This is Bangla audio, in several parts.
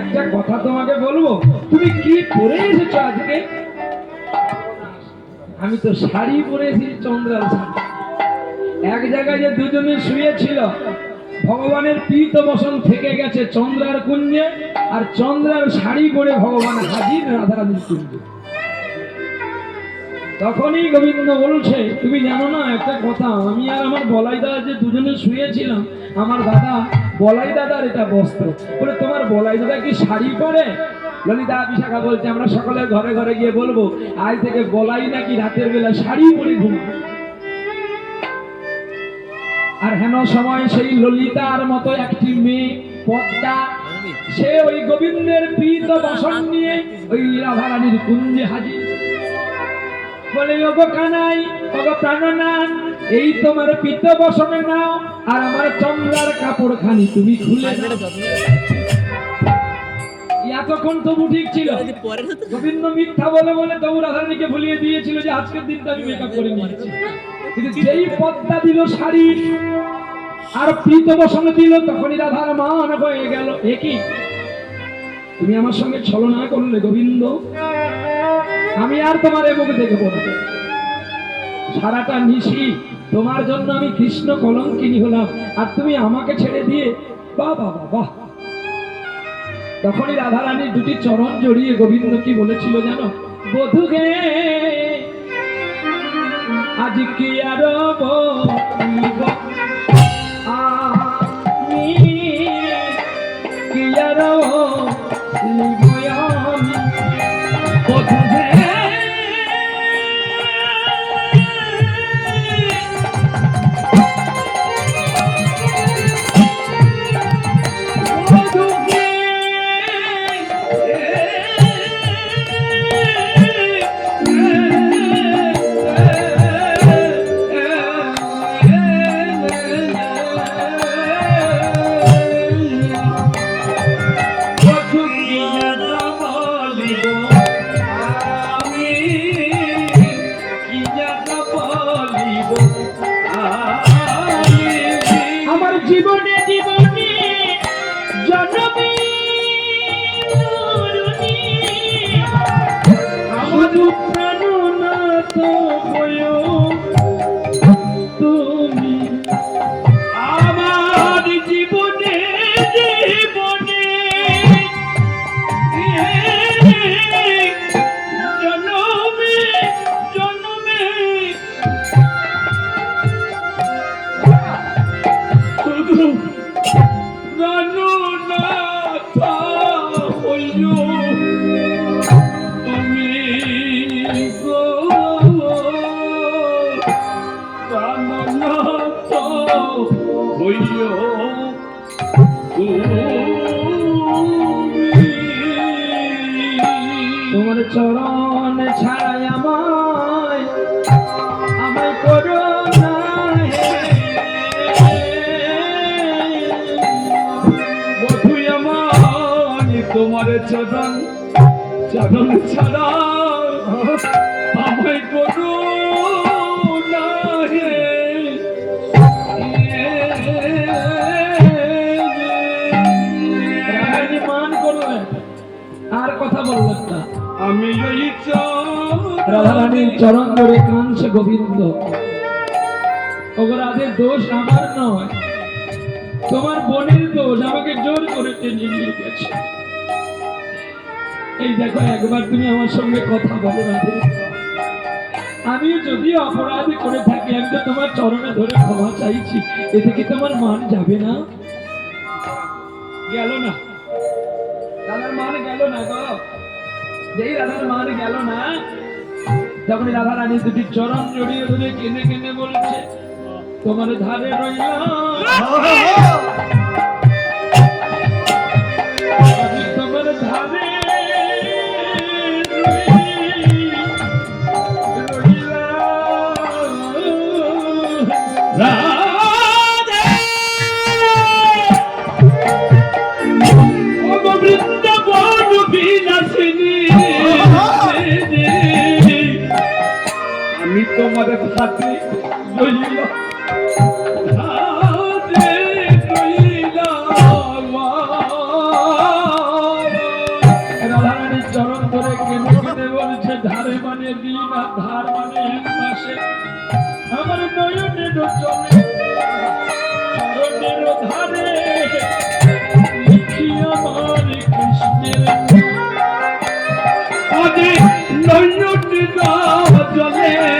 একটা কথা তোমাকে বলব, তুমি কি পরে এসেছ আজকে? আমি তো শাড়ি পরেছি চন্দ্রাল এক জায়গায় যে দুজনে শুয়েছিল, ভগবানের পীত বসন থেকে গেছে চন্দ্রার কুঞ্জে, আর চন্দ্রার শাড়ি পরে ভগবান হাজির রাধারানীর কুঞ্জে। তখনই গোবিন্দ বলছে, তুমি জানো না একটা কথা, আমি আর আমার বলাই দাদা যে দুজনে শুয়েছিলাম, আমার দাদা বলাই দাদার এটা বস্ত্র। বলে, তোমার বলাই দাদা কি শাড়ি পরে? ললিতা বিশাখা বলছে, আমরা সকলে ঘরে ঘরে গিয়ে বলব, আজ থেকে বলাই নাকি রাতের বেলা শাড়ি পরে ঘুমাবে আর হেন সময় সেই ললিতার মতো একটি মেয়ে পদ্মা, সে ওই গোবিন্দের প্রীত বসন নিয়ে ওই রাধারানীর কুঞ্জে হাজির বলে ওগো কানাই ওগো প্রাণনাথ এই তোমার পিত বসনে নাও, আর আমার চন্দ্রার কাপড় খানি তুমি খুলে এতক্ষণ তবু ঠিক ছিল। গোবিন্দ মিথ্যা বলে বলে তবু ভুলিয়ে দিয়েছিল যে আজকের দিনটা আমি মেকআপ করে নিয়েছি। কিন্তু যেই পদ্মা দিল শাড়ি, আর প্রীত বসনে দিল, তখনই রাধার মান হয়ে গেল। একই তুমি আমার সঙ্গে ছলনা করলে গোবিন্দ? আমি আর তোমার মুখ দেখে বলব সারাটা নিশি তোমার জন্য আমি কৃষ্ণ কলঙ্কিনী হলাম, আর তুমি আমাকে ছেড়ে দিয়ে বাহ বাহ বাহ তখনই রাধারানীর দুটি চরণ জড়িয়ে গোবিন্দ কি বলেছিল জানো? বধুগে আজ কি আর হয়ে তুমি তোমার চরণ ছাড়াই আমায় আমায় করো তোমার চরণ চরণ ছাড়া রাধারানীর চরণ ধরে কাঁদছে গোবিন্দ। অপরাধের দোষ আমার নয়। তোমার বোনের দোষ আমাকে জোর করে টেনে নিয়ে গেছে। এই দেখো, একবার তুমি আমার সঙ্গে কথা বলো রাধে আমিও যদি অপরাধ করে থাকি, আমি তো তোমার চরণে ধরে ক্ষমা চাইছি। এতে কি তোমার মান যাবে না? গেল না। দাদার মান গেল না গো। যেই রাধার মান গেল না তখন রাধা রানী দুটি চরণ জড়িয়ে ধরে কেনে কেনে বলছে তোমার ধারে রইলাম আমি তোমাদের সাথে চরণ ধরে কেমন বলছে, ধারে মানে দিন আর ধার মানে মাসে। আমার নয়নের চলে চরণের ধারে লিখি আমার কৃষ্ণের নয়নটি জলে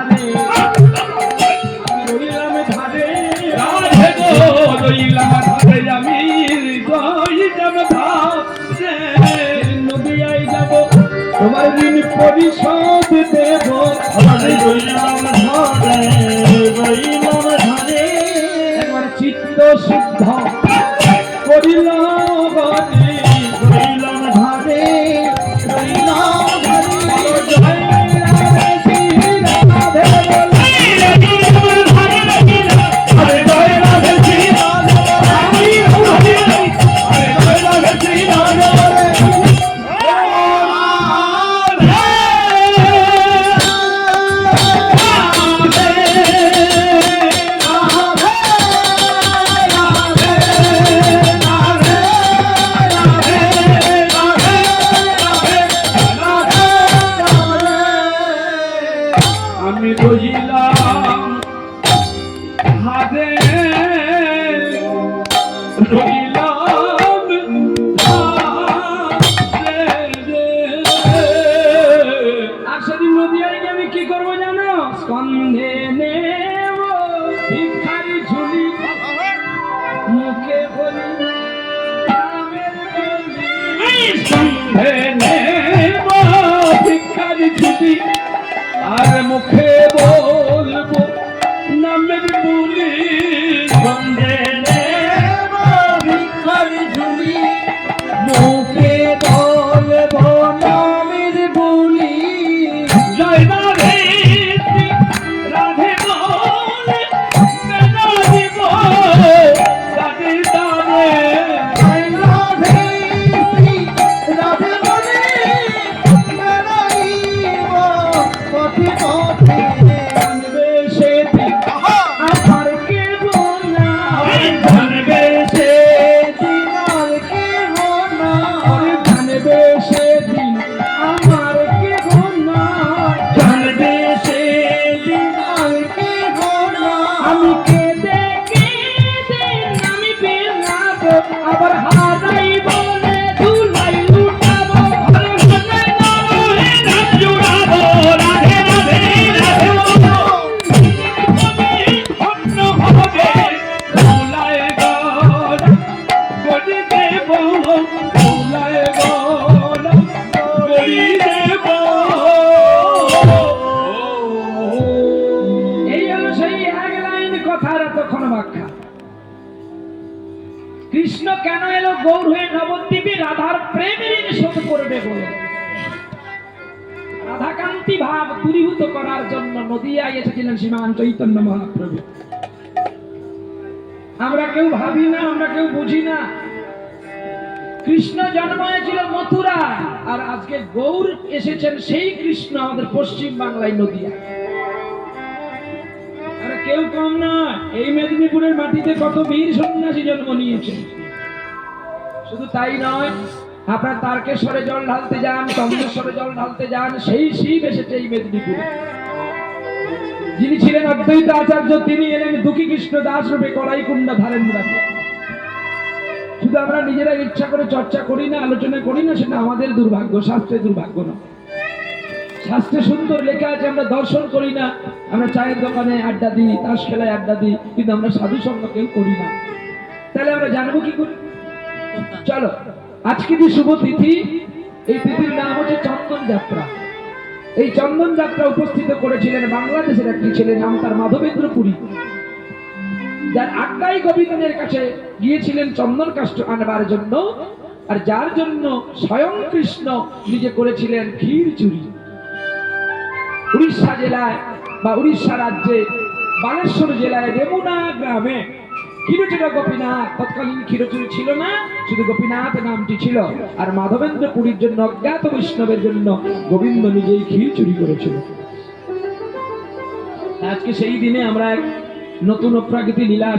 পরিশোধ দেব চিত্ত শুদ্ধ মুখে আমি কেঁদে রাধাকান্তি ভাব দূরীভূত করার জন্য নদিয়ায় এসেছিলেন শ্রীমান চৈতন্য মহাপ্রভু। আমরা কেউ ভাবি না, আমরা কেউ বুঝি না। কৃষ্ণ জন্ম হয়েছিল মথুরা, আর আজকে গৌর এসেছেন সেই কৃষ্ণ আমাদের পশ্চিম বাংলায় নদিয়া আর কেউ কম না, এই মেদিনীপুরের মাটিতে কত বীর সন্ন্যাসী জন্ম নিয়েছে। শুধু তাই নয় আপনার তারকেশ্বরে জল ঢালতে যান, চন্দ্রেশ্বরে জল ঢালতে যান, সেই শিব এসেছে এই মেদিনীপুরে। যিনি ছিলেন অদ্বৈত আচার্য, তিনি এলেন দুঃখী কৃষ্ণ দাস রূপে কলাইকুণ্ড ধারেন্দ্রাতে শুধু আমরা নিজেরা ইচ্ছা করে চর্চা করি না, আলোচনা করি না, সেটা আমাদের দুর্ভাগ্য শাস্ত্রের দুর্ভাগ্য না শাস্ত্রে সুন্দর লেখা আছে, আমরা দর্শন করি না, আমরা চায়ের দোকানে আড্ডা দিই, তাস খেলায় আড্ডা দিই, কিন্তু আমরা সাধু সঙ্গ কেউ করি না। তাহলে আমরা জানব কি করি? চলো। আজকে যে শুভ তিথি, এই তিথির নাম হচ্ছে চন্দন যাত্রা। এই চন্দন যাত্রা উপস্থিত করেছিলেন বাংলাদেশের একটি ছেলে, নাম তার মাধবেন্দ্র পুরী। যার আজ্ঞাই গোবিন্দের কাছে গিয়েছিলেন চন্দন কাষ্ট আনবার জন্য, আর যার জন্য স্বয়ং কৃষ্ণ নিজে করেছিলেন ক্ষীর চুরি। উড়িষ্যা জেলায় বা উড়িষ্যা রাজ্যে, বালেশ্বর জেলায় রেমুনা গ্রামে ক্ষীরচূড়া গোপীনাথ, তৎকালীন ক্ষীরচুরি ছিল না, শুধু গোপীনাথ নামটি ছিল। আর মাধবেন্দ্র পুরীর জন্য, অজ্ঞাত বৈষ্ণবের জন্য গোবিন্দ নিজেই ক্ষীর চুরি করেছিল। আজকে সেই দিনে আমরা এক নতুন অপ্রাকৃতি লীলা